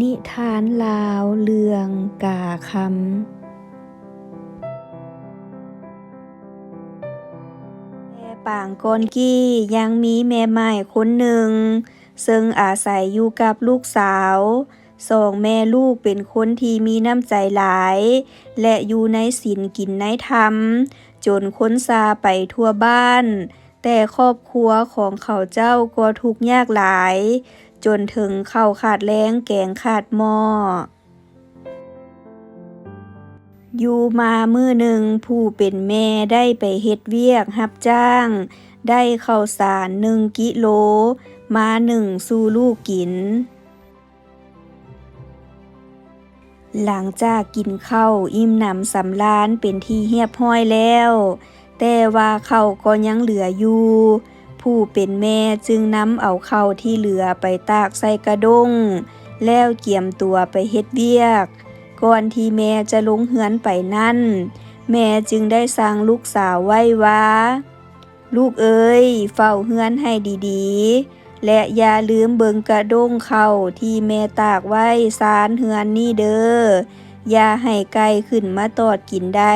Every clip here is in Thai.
นิทานลาวเรืองกาคำแต่ปางกอนกี้ยังมีแม่ไม้คนหนึ่ง ซึ่งอาศัยอยู่กับลูกสาวสองแม่ลูกเป็นคนที่มีน้ำใจหลาย และอยู่ในศีลกินในธรรม จนค้นซาไปทั่วบ้าน แต่ครอบครัวของเขาเจ้าก็ทุกข์ยากหลาย จนถึงข้าวขาดแล้งแกงขาดหม้ออยู่มามื้อหนึ่งผู้เป็นแม่ได้ไปเฮ็ดเวียกรับจ้าง ได้ข้าวสารหนึ่งกิโล มาหนึ่งสู่ลูกกิน หลังจากกินข้าวอิ่มหนำสำราญเป็นที่เรียบร้อยแล้ว แต่ว่าข้าวก็ยังเหลืออยู่ ผู้เป็นแม่จึงนำเอาเข้าที่เหลือไปตากใส่กระด้งแล้วเกี่ยมตัวไปเฮ็ดเวียก ก่อนที่แม่จะลงเฮือนไปนั่น แม่จึงได้สั่งลูกสาวไว้ว่าลูกเอ้ยเฝ้าเฮือนให้ดีๆ และอย่าลืมเบิงกระด้งเข้าที่แม่ตากไว้ซานเฮือนนี่เด้ออย่าให้ไก่ขึ้นมาตอดกินได้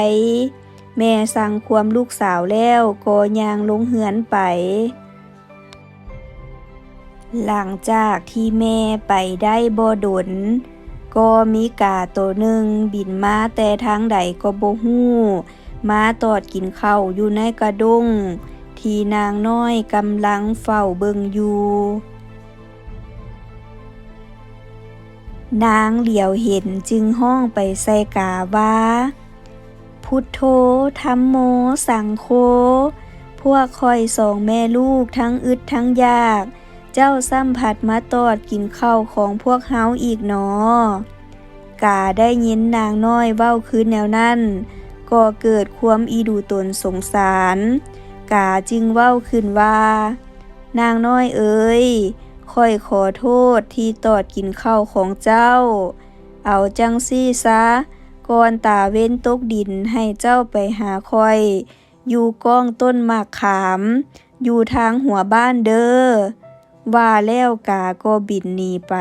แม่สั่งความลูกสาวแล้วก็ยางลงเฮือนไป หลังจากที่แม่ไปได้บ่ดน ก็มีกาตัวหนึ่งบินมาแต่ทางใดก็บ่ฮู้ มาตอดกินข้าวอยู่ในกระดง ที่นางน้อยกำลังเฝ้าเบิงอยู่นางเหลียวเห็นจึงห้องไปใส่กาว่า พุทโธธัมโม สังโฆพวกคอยสองแม่ลูกทั้งอึดทั้งยาก เจ้าซ้ำผัดมาตอดกินข้าวของพวกเฮาอีกหนอกาได้ยินนางน้อยเว้าคืนแนวนั้น ก็เกิดความอีดูตนสงสาร กาจึงเว้าขึ้นว่า นางน้อยเอ๋ยคอยขอโทษที่ตอดกินข้าวของเจ้า เอาจังซี่ซะ ก่อนตาเว้นตกดินให้เจ้าไปหาคอย อยู่ก้องต้นหมากขาม อยู่ทางหัวบ้านเด้อ ว่าแล้วกาก็บินหนีไป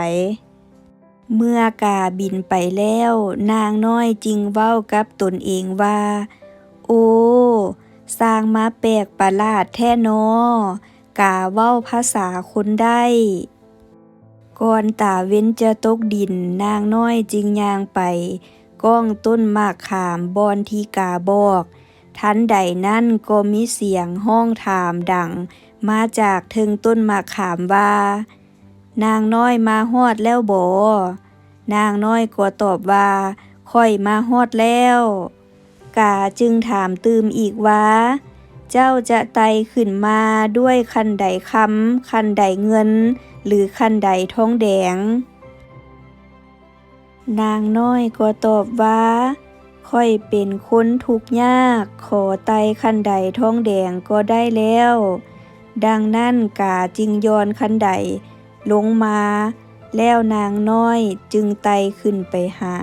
เมื่อกาบินไปแล้ว นางน้อยจึงเว้ากับตนเองว่า โอ้ สร้างมาแปลกประหลาดแท้นอกาเว้าภาษาคนได้ก่อนตาเว้นจะตกดินนางน้อยจึงยางไป ก้องต้นหมากขามบอนทีกาบอก ทันใดนั่นก็มีเสียงห้องถามดัง มาจากเทิงต้นหมากขามว่า นางน้อยมาฮอดแล้วบ่นางน้อยก็ตอบว่า ค่อยมาฮอดแล้ว กาจึงถามตืมอีกว่า เจ้าจะไต่ขึ้นมาด้วยคันใดคำคันใดเงิน หรือคันใดท้องแดง นางน้อยก็ตอบว่า ค่อยเป็นคนทุกยาก ขอไตคันใดท้องแดงก็ได้แล้ว ดังนั้นกาจึงยอนคันใดลงมา แล้วนางน้อยจึงไตขึ้นไปหา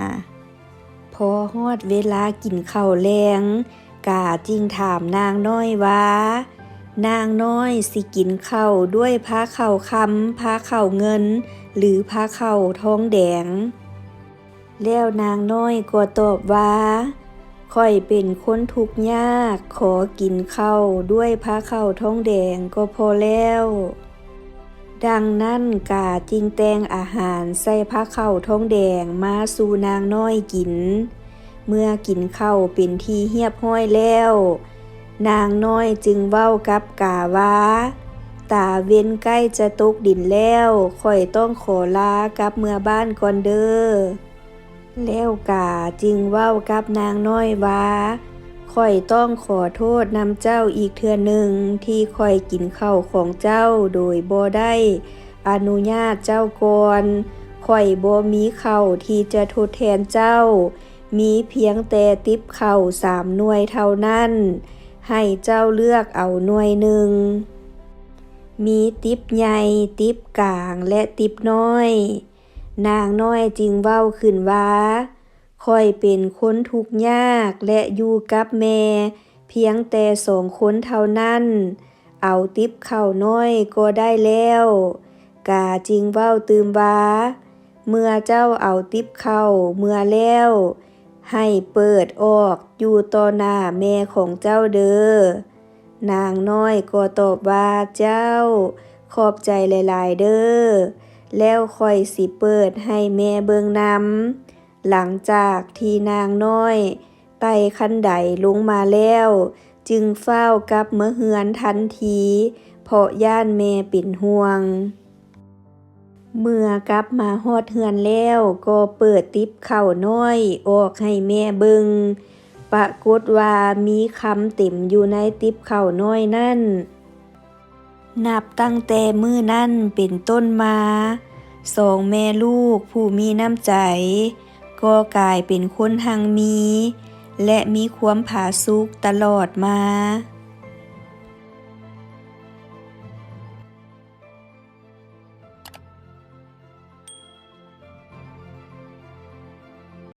พอฮอดเวลากินข้าวแลงกาจึงถามนางน้อยว่า นางน้อยสิกินข้าวด้วยผ้าข้าวคำผ้าข้าวเงิน หรือผ้าข้าวทองแดง แล้วนางน้อยก็ตอบว่าค่อยเป็นคนทุกข์ยาก ขอกินข้าวด้วยผ้าข้าวทองแดงก็พอแล้ว ดังนั้นกาจิงแตงอาหารใส่ผ้าข้าวทองแดงมาสู่นางน้อยกิน เมื่อกินข้าวเป็นที่เฮียบห้อยแล้ว นางน้อยจึงเว้ากับกาว่าตาเว้นใกล้จะตกดินแล้วค่อยต้องขอลากลับเมื่อบ้านก่อนเด้อ แล้วกาจึงเว้ากับนางน้อยว่าค่อยต้องขอโทษนำเจ้าอีกเทื่อหนึ่งที่ค่อยกินข้าวของเจ้าโดยบ่ได้ อนุญาตเจ้าก่อนค่อยบ่มีข้าวที่จะทดแทนเจ้า มีเพียงแต่ติบข้าวสามหน่วยเท่านั้น ให้เจ้าเลือกเอาหน่วยหนึ่ง มีติบใหญ่ติบกลางและติบน้อย นางน้อยจึงเว้าขึ้นว่าค่อยเป็นคนทุกข์ยากและอยู่กับแม่ เพียงแต่สองคนเท่านั้น เอาติบเข้าน้อยก็ได้แล้ว กาจึงเว้าตืมว่าเมื่อเจ้าเอาติบเข้าเมื่อแล้ว ให้เปิดออกอยู่ต่อหน้าแม่ของเจ้าเด้อนางน้อยก็ตอบว่าเจ้า ขอบใจหลาย ๆ เด้อ แล้วค่อยสิเปิดให้แม่เบิ่งนำหลังจากที่นางน้อยไต่คันไดลงมาแล้ว จึงเฝ้ากับเมื่อเฮือนทันที เพราะย่านแม่เป็นห่วง เมื่อกลับมาฮอดเฮือนแล้วก็เปิดติบข้าน้อยออกให้แม่เบิงปรากฏว่ามีคำเต็มอยู่ในติบข้าน้อยนั่น นับตั้งแต่มื้อนั้นเป็นต้นมาสองแม่ลูกผู้มีน้ำใจ ก็กลายเป็นคนหังมี และมีความผาสุกตลอดมา